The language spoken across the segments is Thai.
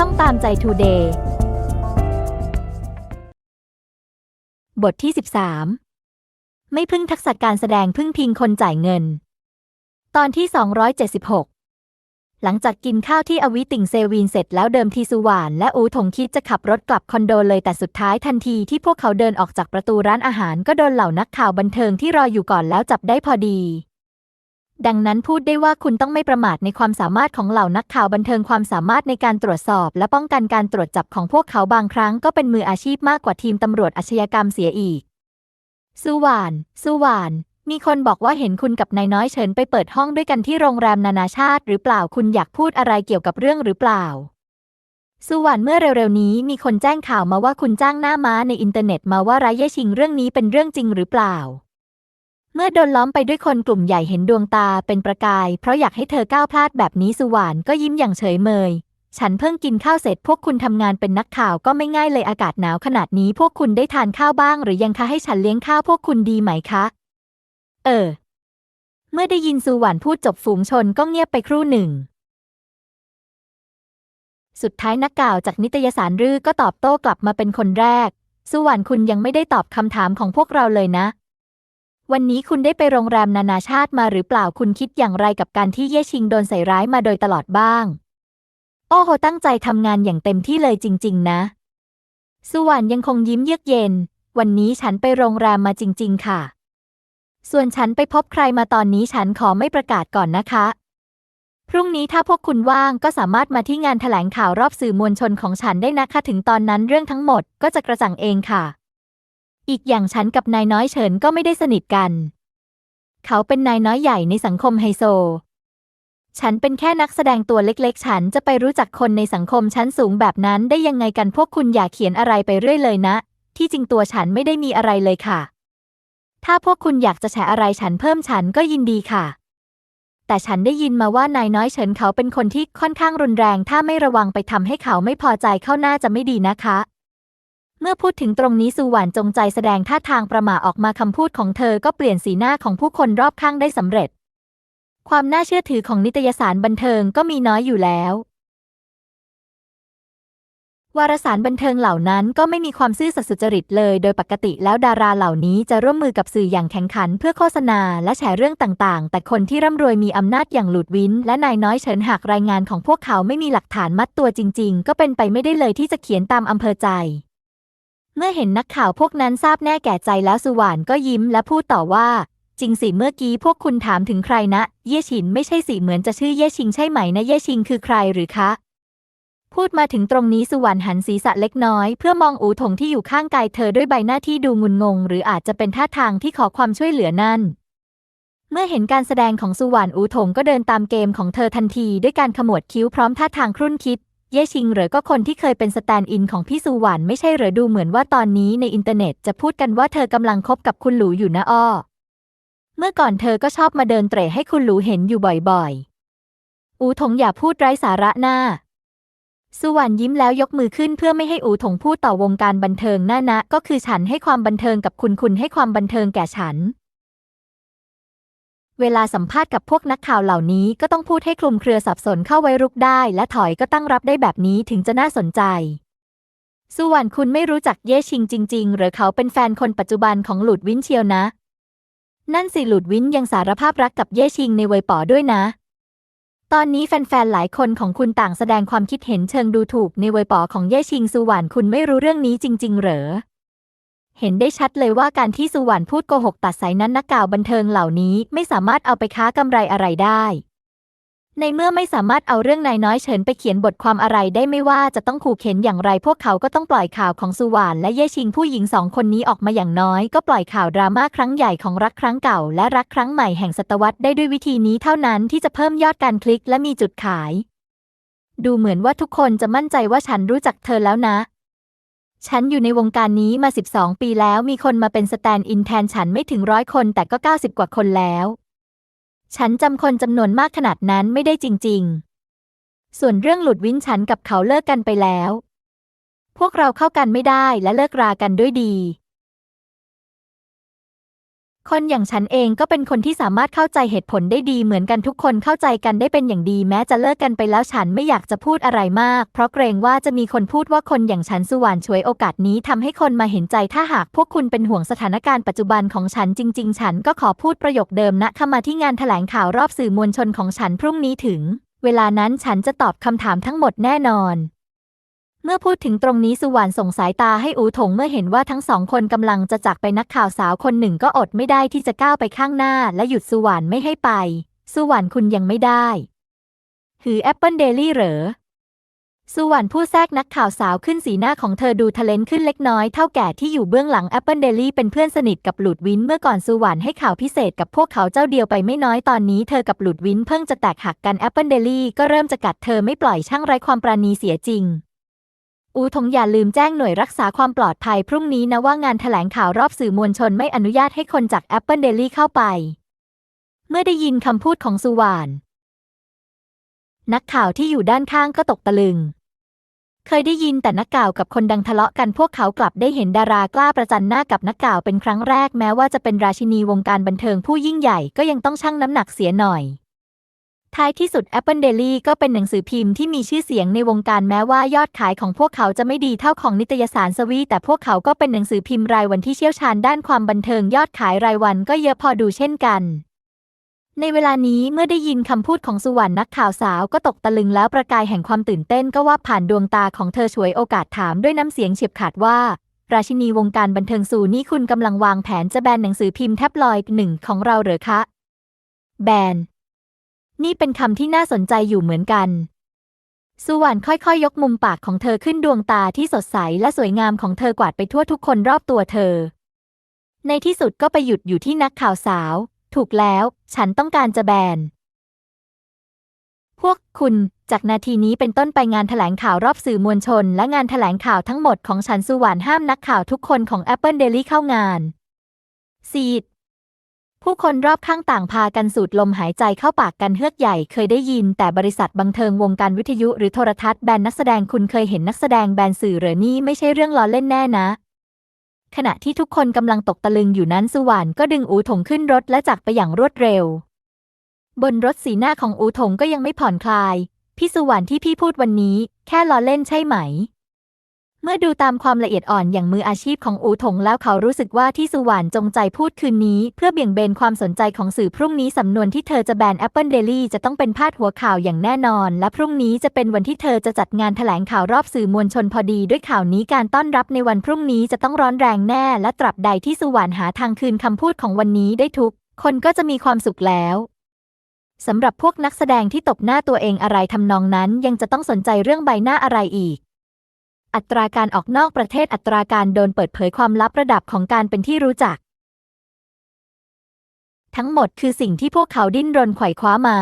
ช่องตามใจทูเดย์บทที่ 13 ไม่พึ่งทักษะการแสดงพึ่งพิงคนจ่ายเงิน ตอนที่ 276 หลังจากกินข้าวที่อวิติงเซวีนเสร็จแล้วเดิมทีสุวานและอูถงคิดจะขับรถกลับคอนโดเลยแต่สุดท้ายทันทีที่พวกเขาเดินออกจากประตูร้านอาหารก็โดนเหล่านักข่าวบันเทิงที่รออยู่ก่อนแล้วจับได้พอดี ดังนั้นพูดได้ว่าคุณต้องไม่ประมาทในความสามารถของเหล่านักข่าวบันเทิงความสามารถในการตรวจสอบ และป้องกันการตรวจจับของพวกเขาบางครั้งก็เป็นมืออาชีพมากกว่าทีมตำรวจอาชญากรรมเสียอีกสุวานสุวาน มีคนบอกว่าเห็นคุณกับนายน้อยเฉินไปเปิดห้องด้วยกันที่โรงแรมนานาชาติ หรือเปล่าคุณอยากพูดอะไรเกี่ยวกับเรื่องหรือเปล่าสุวรรณเมื่อเร็วๆนี้มีคนแจ้งข่าวมาว่าคุณจ้างหน้าม้าในอินเทอร์เน็ตมาว่าไร้เย่ชิงเรื่องนี้เป็นเรื่องจริงหรือเปล่า เมื่อโดนล้อมไปด้วยคนกลุ่มใหญ่เห็นดวงตาเป็นประกาย เพราะอยากให้เธอก้าวพลาดแบบนี้สุวรรณก็ยิ้มอย่างเฉยเมย ฉันเพิ่งกินข้าวเสร็จพวกคุณทำงานเป็นนักข่าวก็ไม่ง่ายเลยอากาศหนาวขนาดนี้พวกคุณได้ทานข้าวบ้าง หรือยังคะให้ฉันเลี้ยงข้าวพวกคุณดีไหมคะ เออ เมื่อได้ยินสุวรรณพูดจบฝูงชนก็เงียบไปครู่หนึ่งสุดท้ายนักข่าวจากนิตยสารรือก็ตอบโต้กลับมาเป็นคนแรก สุวรรณคุณยังไม่ได้ตอบคำถามของพวกเราเลยนะ วันนี้คุณได้ไปโรงแรมนานาชาติมาหรือเปล่าคุณคิดอย่างไรกับการที่เย่ชิงโดนใส่ร้ายมาโดยตลอดบ้าง โอ้โหตั้งใจทำงานอย่างเต็มที่เลยจริง ๆ นะ สุวรรณยังคงยิ้มเยือกเย็น วันนี้ฉันไปโรงแรมมาจริง ๆ ค่ะ ส่วนฉันไปพบใครมาตอนนี้ฉันขอไม่ประกาศก่อนนะคะ พรุ่งนี้ถ้าพวกคุณว่างก็สามารถมาที่งานแถลงข่าวรอบสื่อมวลชนของฉันได้นะคะ ถึงตอนนั้นเรื่องทั้งหมดก็จะกระจ่างเองค่ะ อีกอย่างฉันกับนายน้อยเฉินก็ไม่ได้สนิทกัน เขาเป็นนายน้อยใหญ่ในสังคมไฮโซ ฉันเป็นแค่นักแสดงตัวเล็กๆ ฉันจะไปรู้จักคนในสังคมชั้นสูงแบบนั้นได้ยังไงกันพวกคุณอย่าเขียนอะไรไปเรื่อยเลยนะ ที่จริงตัวฉันไม่ได้มีอะไรเลยค่ะ ถ้าพวกคุณอยากจะแฉอะไรฉันเพิ่มฉันก็ยินดีค่ะ แต่ฉันได้ยินมาว่านายน้อยเฉินเขาเป็นคนที่ค่อนข้างรุนแรง ถ้าไม่ระวังไปทำให้เขาไม่พอใจเข้าหน้าจะไม่ดีนะคะ เมื่อพูดถึงตรงนี้สุวรรณจงใจแสดงท่าทางประหม่าออกมาคำพูดของเธอก็เปลี่ยนสีหน้าของผู้คนรอบข้างได้สำเร็จ ความน่าเชื่อถือของนิตยสารบันเทิงก็มีน้อยอยู่แล้ว วารสารบันเทิงเหล่านั้นก็ไม่มีความซื่อสัตย์สุจริตเลย โดยปกติแล้วดาราเหล่านี้จะร่วมมือกับสื่ออย่างแข่งขัน เพื่อโฆษณาและแฉเรื่องต่างๆ แต่คนที่ร่ำรวยมีอำนาจอย่างหลุดวินและนายน้อยเฉินหากรายงานของพวกเขาไม่มีหลักฐานมัดตัวจริง ๆ ก็เป็นไปไม่ได้เลยที่จะเขียนตามอำเภอใจ เมื่อเห็นนักข่าวพวกนั้นทราบแน่แก่ใจแล้วสุวรรณก็ยิ้มและพูดต่อว่า จริงสิเมื่อกี้พวกคุณถามถึงใครนะ เย่ฉินไม่ใช่สิเหมือนจะชื่อเย่ชิงใช่ไหมนะเย่ชิงคือใครหรือคะ พูดมาถึงตรงนี้สุวรรณหันศีรษะเล็กน้อย เพื่อมองอูถงที่อยู่ข้างกายเธอด้วยใบหน้าที่ดูงุนงง หรืออาจจะเป็นท่าทางที่ขอความช่วยเหลือนั่น เมื่อเห็นการแสดงของสุวรรณอูถงก็เดินตามเกมของเธอทันทีด้วยการขมวดคิ้วพร้อมท่าทางครุ่นคิด เย่ชิงเหรอก็คนที่เคยเป็นสแตนด์อินของพี่สุวรรณไม่ใช่เหรอดูเหมือนว่าตอนนี้ในอินเทอร์เน็ตจะพูดกันว่าเธอกำลังคบกับคุณหลูอยู่นะอ้อ เมื่อก่อนเธอก็ชอบมาเดินเตร่ให้คุณหลูเห็นอยู่บ่อยๆ อูถงอย่าพูดไร้สาระหน้า สุวรรณยิ้มแล้วยกมือขึ้นเพื่อไม่ให้อูถงพูดต่อวงการบันเทิงหน้านะ ก็คือฉันให้ความบันเทิงกับคุณคุณให้ความบันเทิงแก่ฉัน เวลาสัมภาษณ์กับพวกนักข่าวเหล่านี้ก็ต้องพูดให้คลุมเครือสับสนเข้าไว้รุกได้ และถอยก็ตั้งรับได้แบบนี้ถึงจะน่าสนใจ สุวรรณคุณไม่รู้จักเย่ชิงจริง ๆ หรือเขาเป็นแฟนคนปัจจุบันของหลุดวินเชียวนะ นั่นสิหลุดวินยังสารภาพรักกับเย่ชิงในวัยป๋อด้วยนะ ตอนนี้แฟนๆหลายคนของคุณต่างแสดงความคิดเห็นเชิงดูถูกในวัยป๋อของเย่ชิงสุวรรณคุณไม่รู้เรื่องนี้จริง ๆ เหรอ เห็นได้ชัดเลยว่าการที่สุวรรณพูดโกหกตัดสายนั้นนักข่าวบันเทิงเหล่านี้ไม่สามารถเอาไปค้ากำไรอะไรได้ ในเมื่อไม่สามารถเอาเรื่องนายน้อยเฉินไปเขียนบทความอะไรได้ไม่ว่าจะต้องขู่เข็นอย่างไร พวกเขาก็ต้องปล่อยข่าวของสุวรรณและเย่ชิงผู้หญิงสองคนนี้ออกมาอย่างน้อย ก็ปล่อยข่าวดราม่าครั้งใหญ่ของรักครั้งเก่า และรักครั้งใหม่แห่งศตวรรษได้ด้วยวิธีนี้เท่านั้นที่จะเพิ่มยอดการคลิกและมีจุดขาย ดูเหมือนว่าทุกคนจะมั่นใจว่าฉันรู้จักเธอแล้วนะ ฉันอยู่ในวงการนี้มา 12 ปีแล้วมีคนมาเป็นสแตนด์อินแทนฉันไม่ถึงร้อยคนแต่ก็ 90 กว่าคนแล้ว ฉันจำคนจำนวนมากขนาดนั้นไม่ได้จริง ๆ ส่วนเรื่องหลุดวินฉันกับเขาเลิกกันไปแล้ว พวกเราเข้ากันไม่ได้และเลิกรากันด้วยดี คนอย่างฉันเองก็เป็นคนที่สามารถเข้าใจเหตุผลได้ดีเหมือนกันทุกคนเข้าใจกันได้เป็นอย่างดีแม้จะเลิกกันไปแล้วฉันไม่อยากจะพูดอะไรมาก เพราะเกรงว่าจะมีคนพูดว่าคนอย่างฉันสุวรรณช่วยโอกาสนี้ทำให้คนมาเห็นใจถ้าหากพวกคุณเป็นห่วงสถานการณ์ปัจจุบันของฉันจริง ๆ ฉันก็ขอพูดประโยคเดิมนะเข้ามาที่งานแถลงข่าวรอบสื่อมวลชนของฉันพรุ่งนี้ถึง เวลานั้นฉันจะตอบคำถามทั้งหมดแน่นอน เมื่อพูดถึงตรงนี้สุวรรณส่งสายตาให้อูถงเมื่อเห็นว่าทั้งสองคนกำลังจะจากไปนักข่าวสาวคนหนึ่งก็อดไม่ได้ที่จะก้าวไปข้างหน้า และหยุดสุวรรณไม่ให้ไป สุวรรณคุณยังไม่ได้ หือแอปเปิลเดลี่เหรอสุวรรณผู้แทรกนักข่าวสาวขึ้นสีหน้าของเธอดูทะเลนขึ้นเล็กน้อยเท่าแก่ที่อยู่เบื้องหลังแอปเปิลเดลี่เป็นเพื่อนสนิทกับหลุดวินเมื่อก่อนสุวรรณให้ข่าวพิเศษกับพวกเขาเจ้าเดียวไปไม่น้อยตอนนี้เธอกับหลุดวินเพิ่งจะแตกหักกันแอปเปิลเดลี่ก็เริ่มจะกัดเธอไม่ปล่อยช่างไร้ความปราณีเสียจริง อูทงอย่าลืมแจ้งหน่วยรักษาความปลอดภัยพรุ่งนี้นะว่างานแถลงข่าวรอบสื่อมวลชนไม่อนุญาตให้คนจาก Apple Daily เข้าไป เมื่อได้ยินคำพูดของสุวรรณนักข่าวที่อยู่ด้านข้างก็ตกตะลึง เคยได้ยินแต่นักข่าวกับคนดังทะเลาะกันพวกเขากลับได้เห็นดารากล้าประจันหน้ากับนักข่าวเป็นครั้งแรกแม้ว่าจะเป็นราชินีวงการบันเทิงผู้ยิ่งใหญ่ก็ยังต้องชั่งน้ำหนักเสียหน่อย ท้ายที่สุด Apple Daily ก็เป็นหนังสือพิมพ์ที่มีชื่อเสียงในวงการแม้ว่ายอดขายของพวกเขาจะไม่ดีเท่าของนิตยสารสวี แต่พวกเขาก็เป็นหนังสือพิมพ์รายวันที่เชี่ยวชาญด้านความบันเทิงยอดขายรายวันก็เยอะพอดูเช่นกัน ในเวลานี้เมื่อได้ยินคำพูดของสุวรรณนักข่าวสาวก็ตกตะลึงแล้วประกายแห่งความตื่นเต้นก็ว่าผ่านดวงตาของเธอช่วยโอกาสถามด้วยน้ำเสียงเฉียบขาดว่าราชินีวงการบันเทิงสูนี่คุณกำลังวางแผนจะแบนหนังสือพิมพ์แท็บลอยด์หนึ่งของเราเหรอคะ แบน นี่เป็นคำที่น่าสนใจอยู่เหมือนกัน สุวรรณค่อยๆยยกมุมปากของเธอขึ้นดวงตาที่สดใสและสวยงามของเธอกวาดไปทั่วทุกคนรอบตัวเธอ ในที่สุดก็ไปหยุดอยู่ที่นักข่าวสาว ถูกแล้ว ฉันต้องการจะแบน พวกคุณ จากนาทีนี้เป็นต้นไปงานแถลงข่าวรอบสื่อมวลชน และงานแถลงข่าวทั้งหมดของฉันสุวรรณห้ามนักข่าวทุกคนของ Apple Daily เข้างาน ซีด ผู้คนรอบข้างต่างพากันสูดลมหายใจเข้าปากกันเฮือกใหญ่เคยได้ยิน แต่บริษัทบังเทิงวงการวิทยุหรือโทรทัศน์แบนนักแสดงคุณเคยเห็นนักแสดงแบนสื่อเหรอนี่ไม่ใช่เรื่องล้อเล่นแน่นะ ขณะที่ทุกคนกำลังตกตะลึงอยู่นั้นสุวรรณก็ดึงอูถงขึ้นรถและจากไปอย่างรวดเร็ว บนรถสีหน้าของอูถงก็ยังไม่ผ่อนคลาย พี่สุวรรณที่พี่พูดวันนี้ แค่ล้อเล่นใช่ไหม เมื่อดูตามความละเอียดอ่อนอย่างมืออาชีพของอูถงแล้วเขารู้สึกว่าที่สุวรรณจงใจพูดคืนนี้ เพื่อเบี่ยงเบนความสนใจของสื่อพรุ่งนี้สำนวนที่เธอจะแบน Apple Daily จะต้องเป็นพาดหัวข่าวอย่างแน่นอน และพรุ่งนี้จะเป็นวันที่เธอจะจัดงานแถลงข่าวรอบสื่อมวลชนพอดี ด้วยข่าวนี้การต้อนรับในวันพรุ่งนี้จะต้องร้อนแรงแน่ และตราบใดที่สุวรรณหาทางคืนคำพูดของวันนี้ได้ทุก คนก็จะมีความสุขแล้วสำหรับพวกนักแสดงที่ตบหน้าตัวเองอะไรทำนองนั้น ยังจะต้องสนใจเรื่องใบหน้าอะไรอีก อัตราการออกนอกประเทศอัตราการโดนเปิดเผยความลับระดับของการเป็นที่รู้จัก ทั้งหมดคือสิ่งที่พวกเขาดิ้นรนไขว่คว้ามา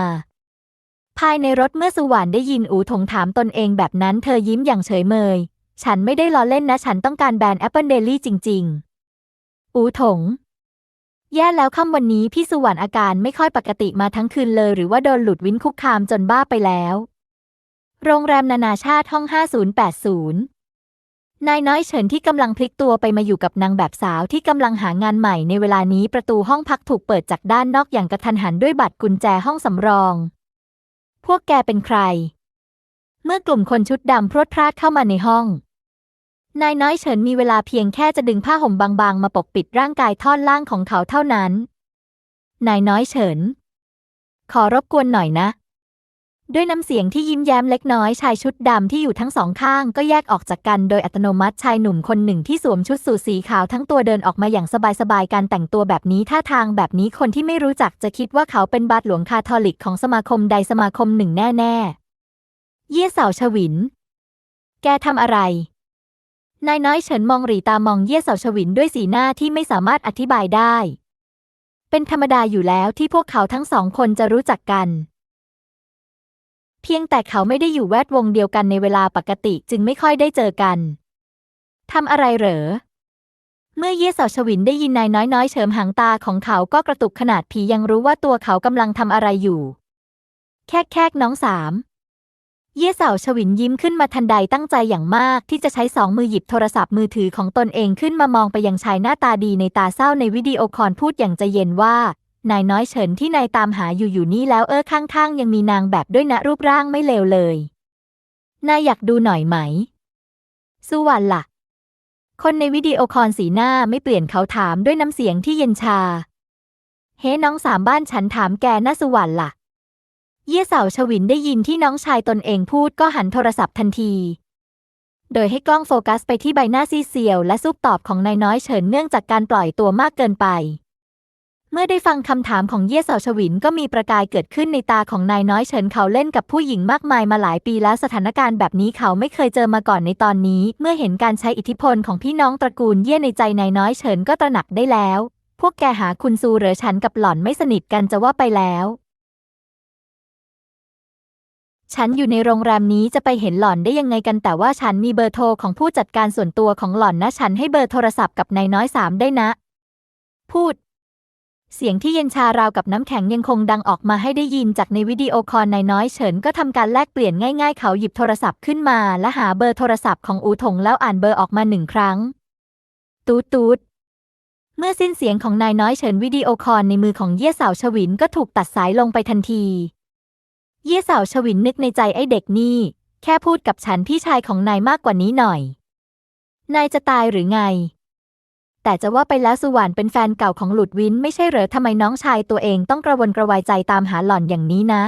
ภายในรถเมื่อสุวรรณได้ยินอูถงถามตนเองแบบนั้นเธอยิ้มอย่างเฉยเมย ฉันไม่ได้ล้อเล่นนะฉันต้องการแบน Apple Daily จริง ๆ อูถง แย่แล้วค่ำวันนี้พี่สุวรรณอาการไม่ค่อยปกติมาทั้งคืนเลย หรือว่าโดนหลุดวินคุกคามจนบ้าไปแล้วโรงแรมนานาชาติห้อง 5080 นายน้อยเฉินที่กำลังพลิกตัวไปมาอยู่กับนางแบบสาวที่กำลังหางานใหม่ในเวลานี้ประตูห้องพักถูกเปิดจากด้านนอกอย่างกระทันหันด้วยบัตรกุญแจห้องสำรอง พวกแกเป็นใคร เมื่อกลุ่มคนชุดดำพรวดพราดเข้ามาในห้อง นายน้อยเฉินมีเวลาเพียงแค่จะดึงผ้าห่มบางๆ มาปกปิดร่างกายท่อนล่างของเขาเท่านั้น นายน้อยเฉิน ขอรบกวนหน่อยนะ ด้วยน้ำเสียงที่ยิ้มแย้มเล็กน้อยชายชุดดำที่อยู่ทั้งสองข้างก็แยกออกจากกันโดยอัตโนมัติชายหนุ่มคนหนึ่งที่สวมชุดสูทสีขาวทั้งตัวเดินออกมาอย่างสบายๆการแต่งตัวแบบนี้ท่าทางแบบนี้คนที่ไม่รู้จักจะคิดว่าเขาเป็นบาทหลวงคาทอลิกของสมาคมใดสมาคมหนึ่งแน่ๆ เยี่ยเสาชวิน แกทำอะไร นายน้อยเฉินมองหรีตามองเยี่ยเสาชวินด้วยสีหน้าที่ไม่สามารถอธิบายได้ เป็นธรรมดาอยู่แล้วที่พวกเขาทั้งสองคนจะรู้จักกัน เพียงแต่เขาไม่ได้อยู่แวดวงเดียวกันในเวลาปกติจึงไม่ค่อยได้เจอกัน ทำอะไรเหรอ เมื่อเย่เสาชวินได้ยินนายน้อยน้อยเฉิมหางตาของเขาก็กระตุกขนาดผียังรู้ว่าตัวเขากำลังทำอะไรอยู่ แคกแคกน้องสาม เย่เสาชวินยิ้มขึ้นมาทันใดตั้งใจอย่างมากที่จะใช้สองมือหยิบโทรศัพท์มือถือของตนเองขึ้นมามองไปยังชายหน้าตาดีในตาเศร้าในวิดีโอคอลพูดอย่างใจเย็นว่า นายน้อยเฉินที่นายตามหาอยู่อยู่นี่แล้วเออข้างๆ ยังมีนางแบบด้วยนะรูปร่างไม่เลวเลย นายอยากดูหน่อยไหม สุวรรณล่ะ คนในวิดีโอคอลสีหน้าไม่เปลี่ยนเขาถามด้วยน้ำเสียงที่เย็นชา เฮ้น้องสามบ้านฉันถามแกนะสุวรรณล่ะ เย่เสาชวินได้ยินที่น้องชายตนเองพูดก็หันโทรศัพท์ทันทีโดยให้กล้องโฟกัสไปที่ใบหน้าซีเซียวและซุบตอบของนายน้อยเฉินเนื่องจากการปล่อยตัวมากเกินไป เมื่อได้ฟังคำถามของเย่เสาชวินก็มีประกายเกิดขึ้นในตาของนายน้อยเฉินเขาเล่นกับผู้หญิงมากมายมาหลายปีแล้วสถานการณ์แบบนี้เขาไม่เคยเจอมาก่อนในตอนนี้ เมื่อเห็นการใช้อิทธิพลของพี่น้องตระกูลเย่ในใจนายน้อยเฉินก็ตระหนักได้แล้ว พวกแกหาคุณซูเหรือฉันกับหล่อนไม่สนิทกันจะว่าไปแล้ว ฉันอยู่ในโรงแรมนี้จะไปเห็นหล่อนได้ยังไงกันแต่ว่าฉันมีเบอร์โทรของผู้จัดการส่วนตัวของหล่อนนะ ฉันให้เบอร์โทรศัพท์กับนายน้อยสามได้นะ พูด เสียงที่เย็นชาราวกับน้ำแข็งยังคงดังออกมาให้ได้ยินจากในวิดีโอคอลนายน้อยเฉินก็ทำการแลกเปลี่ยนง่ายๆ เขาหยิบโทรศัพท์ขึ้นมาและหาเบอร์โทรศัพท์ของอูถงแล้วอ่านเบอร์ออกมาหนึ่งครั้ง ตูดตูดเมื่อสิ้นเสียงของนายน้อยเฉินวิดีโอคอลในมือของเย่เสาชวินก็ถูกตัดสายลงไปทันที เย่เสาชวินนึกในใจไอ้เด็กนี่ แค่พูดกับฉันพี่ชายของนายมากกว่านี้หน่อย นายจะตายหรือไง แต่จะว่าไปแล้วสุวรรณเป็นแฟนเก่าของหลุดวินไม่ใช่เหรอทำไมน้องชายตัวเองต้องกระวนกระวายใจตามหาหล่อนอย่างนี้นะ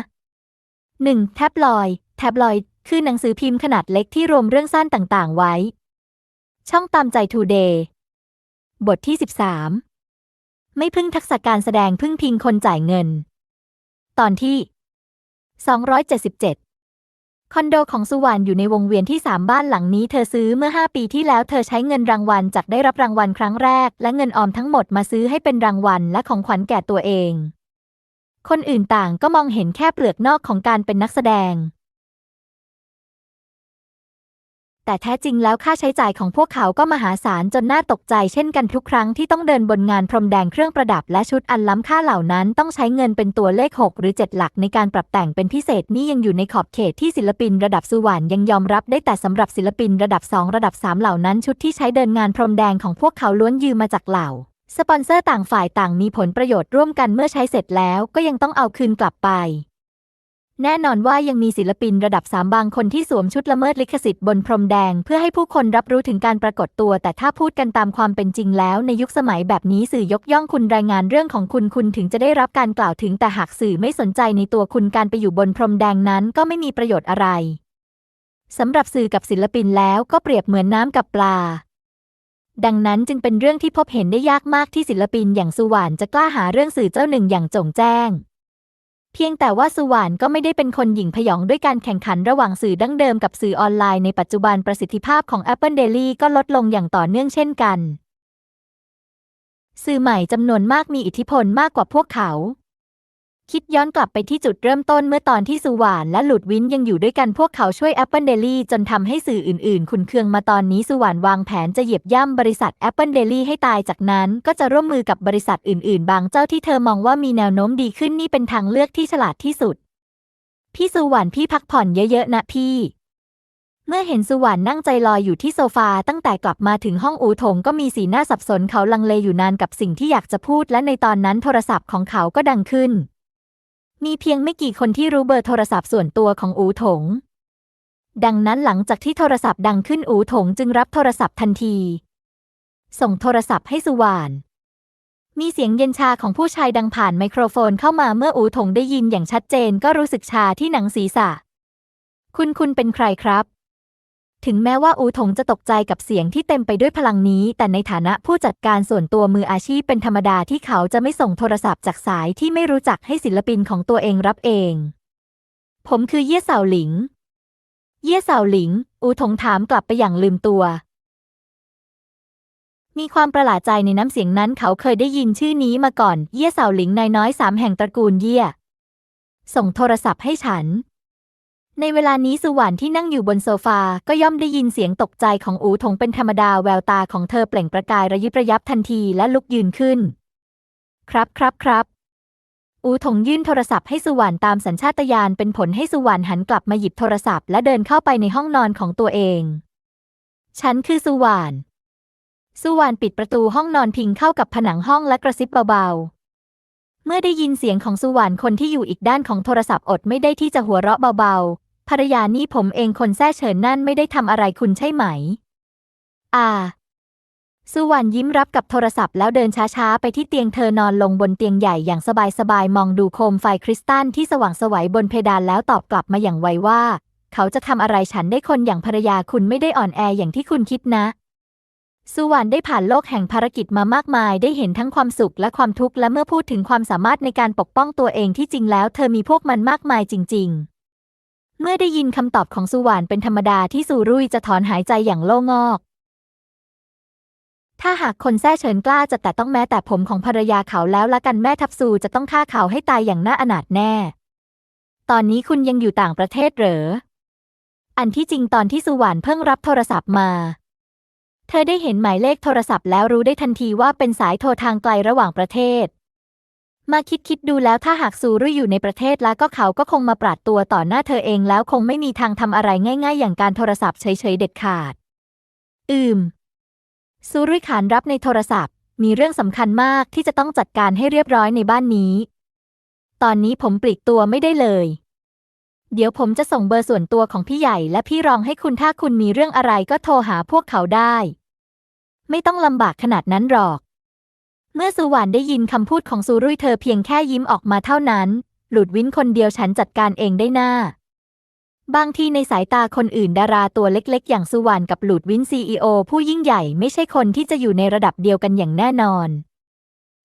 1. แท็บลอยด์แท็บลอยด์คือหนังสือพิมพ์ขนาดเล็กที่รวมเรื่องสั้นต่างๆ ไว้ ช่องตามใจทูเดย์บทที่ 13 ไม่พึ่งทักษะการแสดงพึ่งพิงคนจ่ายเงิน ตอนที่ 277 คอนโดของสุวรรณอยู่ในวงเวียนที่สามบ้านหลังนี้เธอซื้อเมื่อ 5 ปีที่แล้วเธอใช้เงินรางวัลจากได้รับรางวัลครั้งแรก และเงินออมทั้งหมดมาซื้อให้เป็นรางวัลและของขวัญแก่ตัวเอง คนอื่นต่างก็มองเห็นแค่เปลือกนอกของการเป็นนักแสดง แต่แท้จริงแล้วค่าใช้จ่ายของพวกเขาก็มหาศาลจนน่าตกใจเช่นกันทุกครั้งที่ต้องเดินบนงานพรมแดงเครื่องประดับและชุดอันล้ำค่าเหล่านั้นต้องใช้เงินเป็นตัวเลข 6 หรือ 7 หลักในการปรับแต่งเป็นพิเศษนี่ยังอยู่ในขอบเขตที่ศิลปินระดับสุวรรณยังยอมรับได้แต่สำหรับศิลปินระดับ 2 ระดับ 3 เหล่านั้น ชุดที่ใช้เดินงานพรมแดงของพวกเขาล้วนยืมมาจากเหล่า สปอนเซอร์ต่างฝ่ายต่างมีผลประโยชน์ร่วมกันเมื่อใช้เสร็จแล้วก็ยังต้องเอาคืนกลับไป แน่นอนว่ายังมีศิลปินระดับสามบางคนที่สวมชุดละเมิดลิขสิทธิ์บนพรมแดง เพื่อให้ผู้คนรับรู้ถึงการปรากฏตัว แต่ถ้าพูดกันตามความเป็นจริงแล้วในยุคสมัยแบบนี้สื่อยกย่องคุณรายงานเรื่องของคุณคุณถึงจะได้รับการกล่าวถึงแต่หากสื่อไม่สนใจในตัวคุณการไปอยู่บนพรมแดงนั้นก็ไม่มีประโยชน์อะไรสำหรับสื่อกับศิลปินแล้วก็เปรียบเหมือนน้ำกับปลาดังนั้นจึงเป็นเรื่องที่พบเห็นได้ยากมากที่ศิลปินอย่างสุวรรณจะกล้าหาเรื่องสื่อเจ้าหนึ่งอย่างจงแจ้ง เพียงแต่ว่าสุวรรณก็ไม่ได้เป็นคนหยิ่งพยองด้วยการแข่งขันระหว่างสื่อดั้งเดิมกับสื่อออนไลน์ในปัจจุบันประสิทธิภาพของ Apple Daily ก็ลดลงอย่างต่อเนื่องเช่นกัน สื่อใหม่จำนวนมากมีอิทธิพลมากกว่าพวกเขา คิดย้อนกลับไปที่จุดเริ่มต้นเมื่อตอนที่สุวรรณและหลุดวินยังอยู่ด้วยกันพวกเขาช่วย Apple Daily จนทำให้สื่ออื่นๆ ขุนเคืองมาตอนนี้สุวรรณวางแผนจะเหยียบย่ำบริษัท Apple Daily ให้ตายจากนั้นก็จะร่วมมือกับบริษัทอื่นๆ บางเจ้าที่เธอมองว่ามีแนวโน้มดีขึ้นนี่เป็นทางเลือกที่ฉลาดที่สุด พี่สุวรรณพี่พักผ่อนเยอะๆนะพี่ เมื่อเห็นสุวรรณนั่งใจลอยอยู่ที่โซฟาตั้งแต่กลับมาถึงห้องอูถงก็มีสีหน้าสับสนเขาลังเลอยู่นานกับสิ่งที่อยากจะพูด และในตอนนั้นโทรศัพท์ของเขาก็ดังขึ้น มีเพียงไม่กี่คนที่รู้เบอร์โทรศัพท์ส่วนตัวของอูถง ดังนั้นหลังจากที่โทรศัพท์ดังขึ้นอูถงจึงรับโทรศัพท์ทันที ส่งโทรศัพท์ให้สุวรรณมีเสียงเย็นชาของผู้ชายดังผ่านไมโครโฟนเข้ามาเมื่ออูถงได้ยินอย่างชัดเจนก็รู้สึกชาที่หนังศีรษะ คุณคุณเป็นใครครับ ถึงแม้ว่าอูถงจะตกใจกับเสียงที่เต็มไปด้วยพลังนี้ แต่ในฐานะผู้จัดการส่วนตัวมืออาชีพเป็นธรรมดาที่เขาจะไม่ส่งโทรศัพท์จากสายที่ไม่รู้จักให้ศิลปินของตัวเองรับเอง ผมคือเย่เสาหลิง เย่เสาหลิง อูถงถามกลับไปอย่างลืมตัว มีความประหลาดใจในน้ำเสียงนั้นเขาเคยได้ยินชื่อนี้มาก่อน เย่เสาหลิงนายน้อยสามแห่งตระกูลเย่ส่งโทรศัพท์ให้ฉัน ในเวลานี้สุวรรณที่นั่งอยู่บนโซฟา ก็ย่อมได้ยินเสียงตกใจของอูถงเป็นธรรมดาแววตาของเธอเปล่งประกายระยิบระยับทันทีและลุกยืนขึ้น ครับครับครับ อูถงยื่นโทรศัพท์ให้สุวรรณตามสัญชาตญาณเป็นผลให้สุวรรณหันกลับมาหยิบโทรศัพท์และเดินเข้าไปในห้องนอนของตัวเอง ฉันคือสุวรรณสุวรรณปิดประตูห้องนอนพิงเข้ากับผนังห้องและกระซิบเบาๆเมื่อได้ยินเสียงของสุวรรณคนที่อยู่อีกด้านของโทรศัพท์อดไม่ได้ที่จะหัวเราะเบาๆ ภรรยานี่ผมเองคนแท้เฉินนั่นไม่ได้ทำอะไรคุณใช่ไหม อ่า สุวรรณยิ้มรับกับโทรศัพท์แล้วเดินช้าๆ ไปที่เตียงเธอนอนลงบนเตียงใหญ่อย่างสบายๆ มองดูโคมไฟคริสตัลที่สว่างสวัยบนเพดานแล้วตอบกลับมาอย่างไวว่า เขาจะทำอะไรฉันได้คนอย่างภรรยาคุณไม่ได้อ่อนแออย่างที่คุณคิดนะสุวรรณได้ผ่านโลกแห่งภารกิจมามากมาย ได้เห็นทั้งความสุขและความทุกข์และเมื่อพูดถึงความสามารถในการปกป้องตัวเองที่จริงแล้ว เธอมีพวกมันมากมายจริง ๆ เมื่อได้ยินคำตอบของสุวรรณเป็นธรรมดาที่ซูรุ่ยจะถอนหายใจอย่างโล่งอก ถ้าหากคนแท้เฉินกล้าจะแต่ต้องแม้แต่ผมของภรรยาเขาแล้วละกันแม่ทับซูจะต้องฆ่าเขาให้ตายอย่างน่าอนาถแน่ ตอนนี้คุณยังอยู่ต่างประเทศเหรอ อันที่จริงตอนที่สุวรรณเพิ่งรับโทรศัพท์มา เธอได้เห็นหมายเลขโทรศัพท์แล้วรู้ได้ทันทีว่าเป็นสายโทรทางไกลระหว่างประเทศ มาคิดคิดดูแล้วถ้าหากซูรุ่ยอยู่ในประเทศแล้วก็เขาก็คงมาปราดตัวต่อหน้าเธอเองแล้วคงไม่มีทางทำอะไรง่าย ๆ อย่างการโทรศัพท์เฉยๆเด็ดขาด อืม ซูรุ่ยขานรับในโทรศัพท์ มีเรื่องสำคัญมากที่จะต้องจัดการให้เรียบร้อยในบ้านนี้ ตอนนี้ผมปลีกตัวไม่ได้เลย เดี๋ยวผมจะส่งเบอร์ส่วนตัวของพี่ใหญ่และพี่รองให้คุณถ้าคุณมีเรื่องอะไรก็โทรหาพวกเขาได้ ไม่ต้องลำบากขนาดนั้นหรอก เมื่อสุวรรณได้ยินคำพูดของซูรุ่ยเธอเพียงแค่ยิ้มออกมาเท่านั้น หลุดวินคนเดียวฉันจัดการเองได้หน้า บางทีในสายตาคนอื่นดาราตัวเล็กๆ อย่างสุวรรณกับหลุดวินซีอผู้ยิ่งใหญ่ไม่ใช่คนที่จะอยู่ในระดับเดียวกันอย่างแน่นอน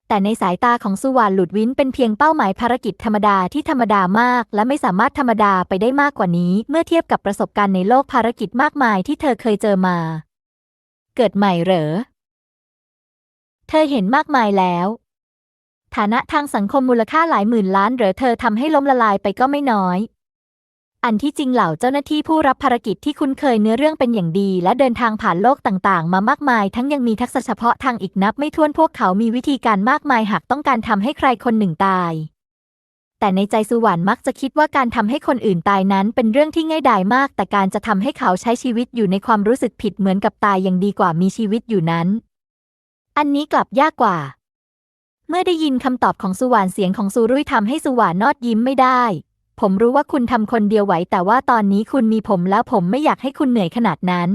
แต่ในสายตาของสุวรรณหลุดวินเป็นเพียงเป้าหมายภารกิจธรรมดาที่ธรรมดามาก และไม่สามารถธรรมดาไปได้มากกว่านี้ เมื่อเทียบกับประสบการณ์ในโลกภารกิจมากมายที่เธอเคยเจอมา เกิดใหม่เหรอ เธอเห็นมากมายแล้ว ฐานะทางสังคมมูลค่าหลายหมื่นล้านหรือเธอทำให้ล้มละลายไปก็ไม่น้อย อันที่จริงเหล่าเจ้าหน้าที่ผู้รับภารกิจที่คุ้นเคยเนื้อเรื่องเป็นอย่างดี และเดินทางผ่านโลกต่างๆ มามากมาย ทั้งยังมีทักษะเฉพาะทางอีกนับไม่ถ้วนพวกเขามีวิธีการมากมายหากต้องการทำให้ใครคนหนึ่งตายแต่ในใจสุวรรณมักจะคิดว่าการทำให้คนอื่นตายนั้นเป็นเรื่องที่ง่ายดายมาก แต่การจะทำให้เขาใช้ชีวิตอยู่ในความรู้สึกผิดเหมือนกับตายยังดีกว่ามีชีวิตอยู่นั้น อันนี้กลับยากกว่า เมื่อได้ยินคำตอบของสุวรรณเสียงของซูรุ่ยทำให้สุวรรณนอดยิ้มไม่ได้ ผมรู้ว่าคุณทำคนเดียวไหว แต่ว่าตอนนี้คุณมีผมแล้วผมไม่อยากให้คุณเหนื่อยขนาดนั้น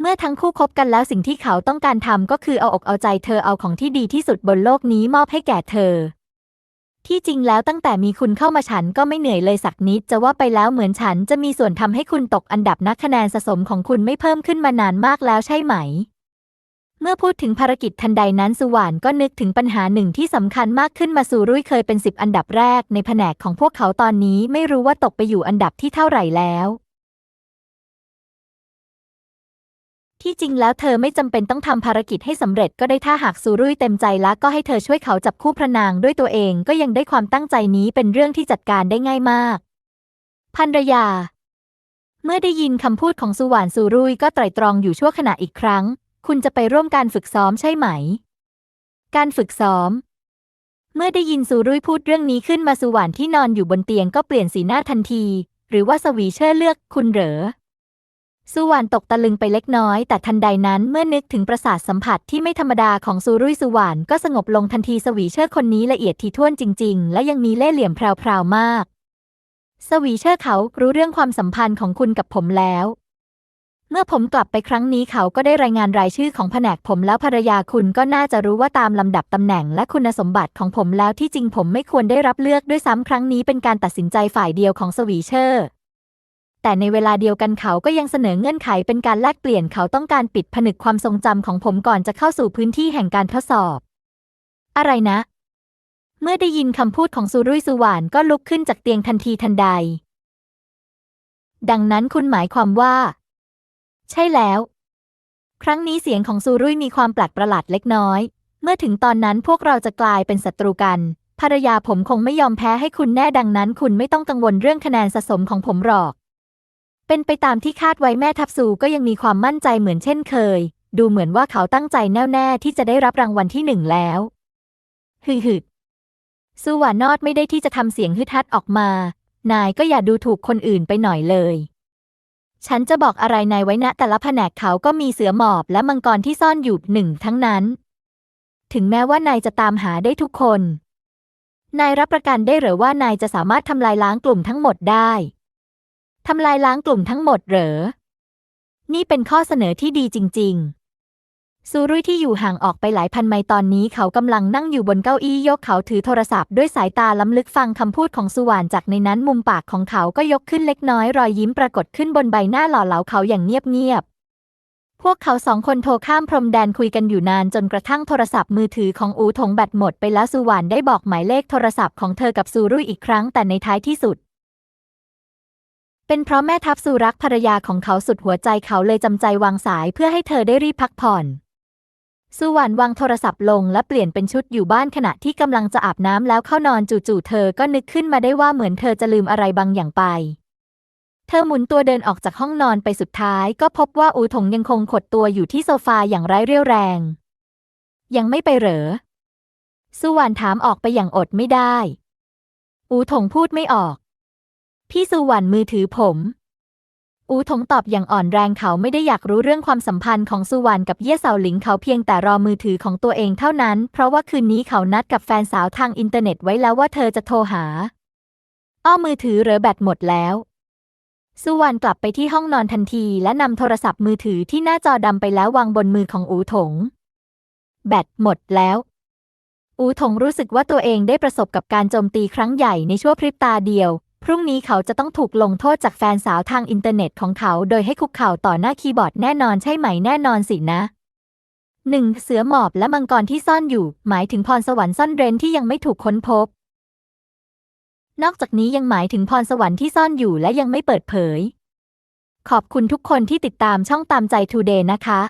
เมื่อทั้งคู่คบกันแล้วสิ่งที่เขาต้องการทำก็คือเอาอกเอาใจเธอเอาของที่ดีที่สุดบนโลกนี้มอบให้แก่เธอ ที่จริงแล้วตั้งแต่มีคุณเข้ามาฉันก็ไม่เหนื่อยเลยสักนิด จะว่าไปแล้วเหมือนฉันจะมีส่วนทำให้คุณตกอันดับนักคะแนนสะสมของคุณไม่เพิ่มขึ้นมานานมากแล้วใช่ไหม เมื่อพูดถึงภารกิจทันใดนั้นสุวรรณก็นึกถึงปัญหาหนึ่งที่สำคัญมากขึ้นมาสู่รุ่ยเคยเป็นสิบอันดับแรกในแผนกของพวกเขาตอนนี้ไม่รู้ว่าตกไปอยู่อันดับที่เท่าไหร่แล้ว ที่จริงแล้วเธอไม่จำเป็นต้องทำภารกิจให้สำเร็จก็ได้ถ้าหากซูรุ่ยเต็มใจแล้วก็ให้เธอช่วยเขาจับคู่พระนางด้วยตัวเองก็ยังได้ความตั้งใจนี้เป็นเรื่องที่จัดการได้ง่ายมากภรรยา เมื่อได้ยินคำพูดของสุวรรณซูรุ่ยก็ไตร่ตรองอยู่ชั่วขณะอีกครั้ง คุณจะไปร่วมการฝึกซ้อมใช่ไหม การฝึกซ้อม เมื่อได้ยินซูรุ่ยพูดเรื่องนี้ขึ้นมาสุวรรณที่นอนอยู่บนเตียงก็เปลี่ยนสีหน้าทันที หรือว่าสวีเชอร์เลือกคุณเหรอสุวรรณตกตะลึงไปเล็กน้อย แต่ทันใดนั้นเมื่อนึกถึงประสาทสัมผัสที่ไม่ธรรมดาของซูรุ่ยสุวรรณก็สงบลงทันทีสวีเชอร์คนนี้ละเอียดถี่ถ้วนจริง ๆ และยังมีเล่ห์เหลี่ยมแพรวๆมาก สวีเชอร์เขารู้เรื่องความสัมพันธ์ของคุณกับผมแล้ว เมื่อผมกลับไปครั้งนี้เขาก็ได้รายงานรายชื่อของแผนกผมแล้วภรรยาคุณก็น่าจะรู้ว่าตามลำดับตำแหน่งและคุณสมบัติของผมแล้วที่จริงผมไม่ควรได้รับเลือกด้วยซ้ำครั้งนี้เป็นการตัดสินใจฝ่ายเดียวของสวีเชอร์ แต่ในเวลาเดียวกันเขาก็ยังเสนอเงื่อนไขเป็นการแลกเปลี่ยนเขาต้องการปิดผนึกความทรงจำของผมก่อนจะเข้าสู่พื้นที่แห่งการทดสอบ อะไรนะ เมื่อได้ยินคำพูดของซูรุ่ยสุวรรณก็ลุกขึ้นจากเตียงทันทีทันใด ดังนั้นคุณหมายความว่า ใช่แล้ว ครั้งนี้เสียงของซูรุ่ยมีความแปลกประหลาดเล็กน้อย เมื่อถึงตอนนั้นพวกเราจะกลายเป็นศัตรูกัน ภรรยาผมคงไม่ยอมแพ้ให้คุณแน่ดังนั้น คุณไม่ต้องกังวลเรื่องคะแนนสะสมของผมหรอก เป็นไปตามที่คาดไว้แม่ทัพซูก็ยังมีความมั่นใจเหมือนเช่นเคย ดูเหมือนว่าเขาตั้งใจแน่วแน่ที่จะได้รับรางวัลที่หนึ่งแล้วฮึฮึสุวานอดไม่ได้ที่จะทำเสียงฮึดฮัดออกมา นายก็อย่าดูถูกคนอื่นไปหน่อยเลย ฉันจะบอกอะไรนายไว้นะแต่ละแผนกเขาก็มีเสือหมอบและมังกรที่ซ่อนอยู่หนึ่งทั้งนั้น ถึงแม้ว่านายจะตามหาได้ทุกคน นายรับประกันได้หรือว่านายจะสามารถทำลายล้างกลุ่มทั้งหมดได้ทำลายล้างกลุ่มทั้งหมดเหรอ นี่เป็นข้อเสนอที่ดีจริง ๆ ซูรุ่ยที่อยู่ห่างออกไปหลายพันไมล์ตอนนี้เขากำลังนั่งอยู่บนเก้าอี้ยกเขาถือโทรศัพท์ด้วยสายตาล้ำลึกฟังคำพูดของสุวรรณจากในนั้นมุมปากของเขาก็ยกขึ้นเล็กน้อยรอยยิ้มปรากฏขึ้นบนใบหน้าหล่อเหลาเขาอย่างเงียบๆพวกเขาสองคนโทรข้ามพรมแดนคุยกันอยู่นานจนกระทั่งโทรศัพท์มือถือของอูถงแบตหมดไปแล้วสุวรรณได้บอกหมายเลขโทรศัพท์ของเธอกับซูรุ่ยอีกครั้งแต่ในท้ายที่สุดเป็นเพราะแม่ทัพสุรักภรรยาของเขาสุดหัวใจเขาเลยจำใจวางสายเพื่อให้เธอได้รีบพักผ่อน สุวรรณวางโทรศัพท์ลงและเปลี่ยนเป็นชุดอยู่บ้านขณะที่กำลังจะอาบน้ำแล้วเข้านอนจู่ๆเธอก็นึกขึ้นมาได้ว่าเหมือนเธอจะลืมอะไรบางอย่างไป เธอหมุนตัวเดินออกจากห้องนอนไปสุดท้าย ก็พบว่าอูถงยังคงขดตัวอยู่ที่โซฟาอย่างไร้เรี่ยวแรง ยังไม่ไปเหรอ สุวรรณถามออกไปอย่างอดไม่ได้ อูถงพูดไม่ออก พี่สุวรรณมือถือผม อูถงตอบอย่างอ่อนแรงเขาไม่ได้อยากรู้เรื่องความสัมพันธ์ของสุวรรณกับเย่เสาหลิงเขาเพียงแต่รอมือถือของตัวเองเท่านั้น เพราะว่าคืนนี้เขานัดกับแฟนสาวทางอินเทอร์เน็ตไว้แล้วว่าเธอจะโทรหา อ้อมือถือเหลือแบตหมดแล้วสุวรรณกลับไปที่ห้องนอนทันทีและนำโทรศัพท์มือถือที่หน้าจอดำไปแล้ววางบนมือของอูถง แบตหมดแล้ว อูถงรู้สึกว่าตัวเองได้ประสบกับการโจมตีครั้งใหญ่ในชั่วพริบตาเดียว พรุ่งนี้เขาจะต้องถูกลงโทษจากแฟนสาวทางอินเทอร์เน็ตของเขา โดยให้คุกเข่าต่อหน้าคีย์บอร์ดแน่นอนใช่ไหมแน่นอนสินะหนึ่งเสือหมอบและมังกรที่ซ่อนอยู่ หมายถึงพรสวรรค์ซ่อนเร้นที่ยังไม่ถูกค้นพบ นอกจากนี้ยังหมายถึงพรสวรรค์ที่ซ่อนอยู่และยังไม่เปิดเผย ขอบคุณทุกคนที่ติดตามช่องตามใจทูเดย์นะคะ